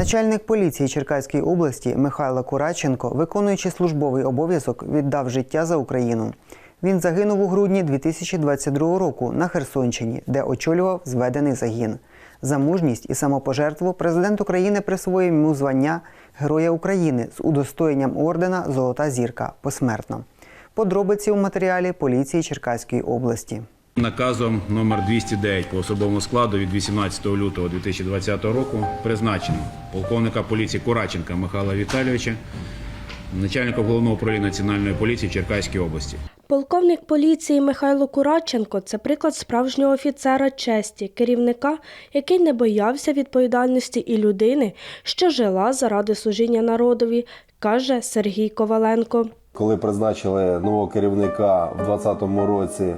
Начальник поліції Черкаської області Михайло Кураченко, виконуючи службовий обов'язок, віддав життя за Україну. Він загинув у грудні 2022 року на Херсонщині, де очолював зведений загін. За мужність і самопожертву президент України присвоїв йому звання Героя України з удостоєнням ордена Золота зірка посмертно. Подробиці у матеріалі поліції Черкаської області. Наказом номер 209 по особовому складу від 18 лютого 2020 року призначено полковника поліції Кураченка Михайла Віталійовича, начальника головного управління національної поліції в Черкаській області. Полковник поліції Михайло Кураченко це приклад справжнього офіцера честі, керівника, який не боявся відповідальності і людини, що жила заради служіння народові, каже Сергій Коваленко. Коли призначили нового керівника в 2020 році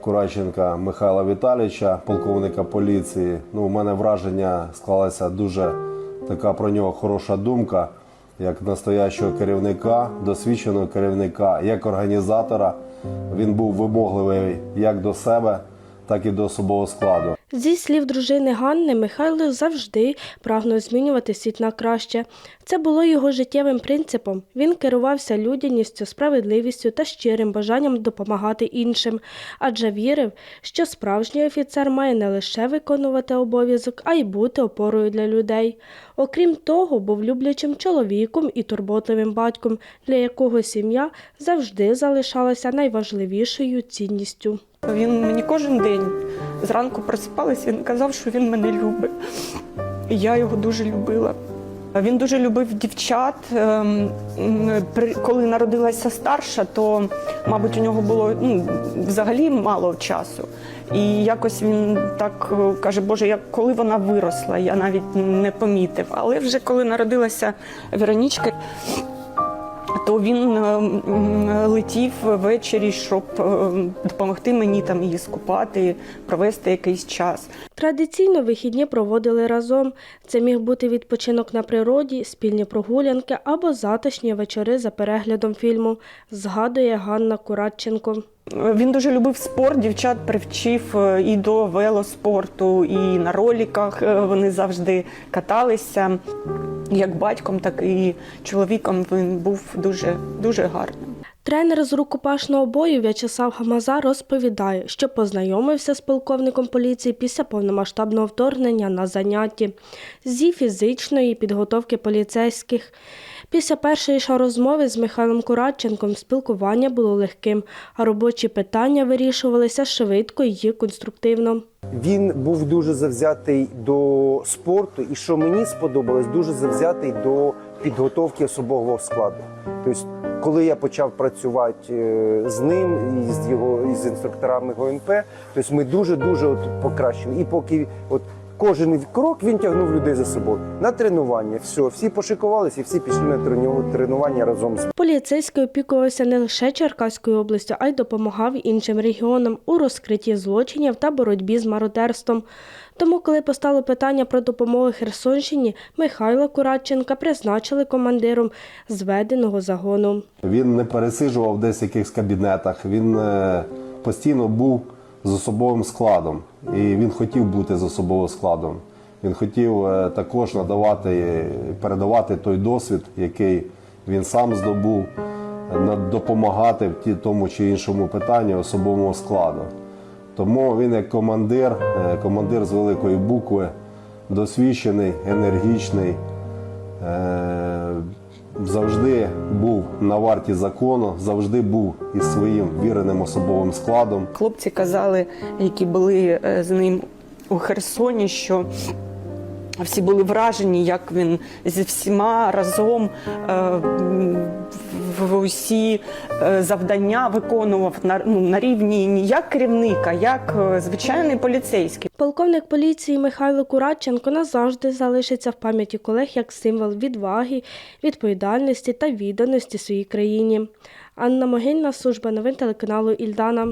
Кураченка Михайла Віталійовича, полковника поліції, ну, у мене враження склалася дуже така про нього хороша думка, як настоящого керівника, досвідченого керівника, як організатора. Він був вимогливий як до себе, так і до особового складу. Зі слів дружини Ганни, Михайло завжди прагнув змінювати світ на краще. Це було його життєвим принципом. Він керувався людяністю, справедливістю та щирим бажанням допомагати іншим, адже вірив, що справжній офіцер має не лише виконувати обов'язок, а й бути опорою для людей. Окрім того, був люблячим чоловіком і турботливим батьком, для якого сім'я завжди залишалася найважливішою цінністю. Він мені кожен день зранку просипалась, він казав, що він мене любить. І я його дуже любила. Він дуже любив дівчат. Ем, Коли народилася старша, то, мабуть, у нього було ну, взагалі мало часу. І якось він так е, каже, Боже, як коли вона виросла, я навіть не помітив. Але вже коли народилася Веронічка, то він е, летів ввечері, щоб е, допомогти мені там її скупати, провести якийсь час. Традиційно вихідні проводили разом. Це міг бути відпочинок на природі, спільні прогулянки або затишні вечори за переглядом фільму, згадує Ганна Куратченко. Він дуже любив спорт, дівчат привчив е, і до велоспорту, і на роліках е, вони завжди каталися. Як батьком, так і чоловіком він був дуже, дуже гарним. Тренер з рукопашного бою В'ячеслав Гамаза розповідає, що познайомився з полковником поліції після повномасштабного вторгнення на занятті зі фізичної підготовки поліцейських. Після першої ж розмови з Михайлом Курадченком спілкування було легким, а робочі питання вирішувалися швидко і конструктивно. Він був дуже завзятий до спорту, і що мені сподобалось, дуже завзятий до підготовки особового складу. Тобто, коли я почав працювати е, з ним і з його і з інструкторами ГОНП, тобто ми дуже дуже от покращили. І поки от кожен крок він тягнув людей за собою на тренування. Все, всі пошикувалися і всі пішли на тренування разом з Поліцейський опікувався не лише Черкаською областю, а й допомагав іншим регіонам у розкритті злочинів та боротьбі з мародерством. Тому, коли постало питання про допомогу Херсонщині, Михайла Курадченка призначили командиром зведеного загону. Він не пересиджував десь в якихось кабінетах, він е, постійно був з особовим складом. І він хотів бути з особовим складом. Він хотів е, також надавати, передавати той досвід, який він сам здобув, допомагати в тому чи іншому питанні особовому складу. Тому він як командир, е, командир з великої букви, досвідчений, енергічний, е, завжди був на варті закону, завжди був із своїм віреним особовим складом. Хлопці казали, які були е, з ним у Херсоні, що всі були вражені, як він зі всіма разом е, в- усі е, завдання виконував на, ну, на рівні не як керівника, як е, звичайний поліцейський. Полковник поліції Михайло Курадченко назавжди залишиться в пам'яті колег як символ відваги, відповідальності та відданості своїй країні. Анна Могильна, служба новин телеканалу Ільдана.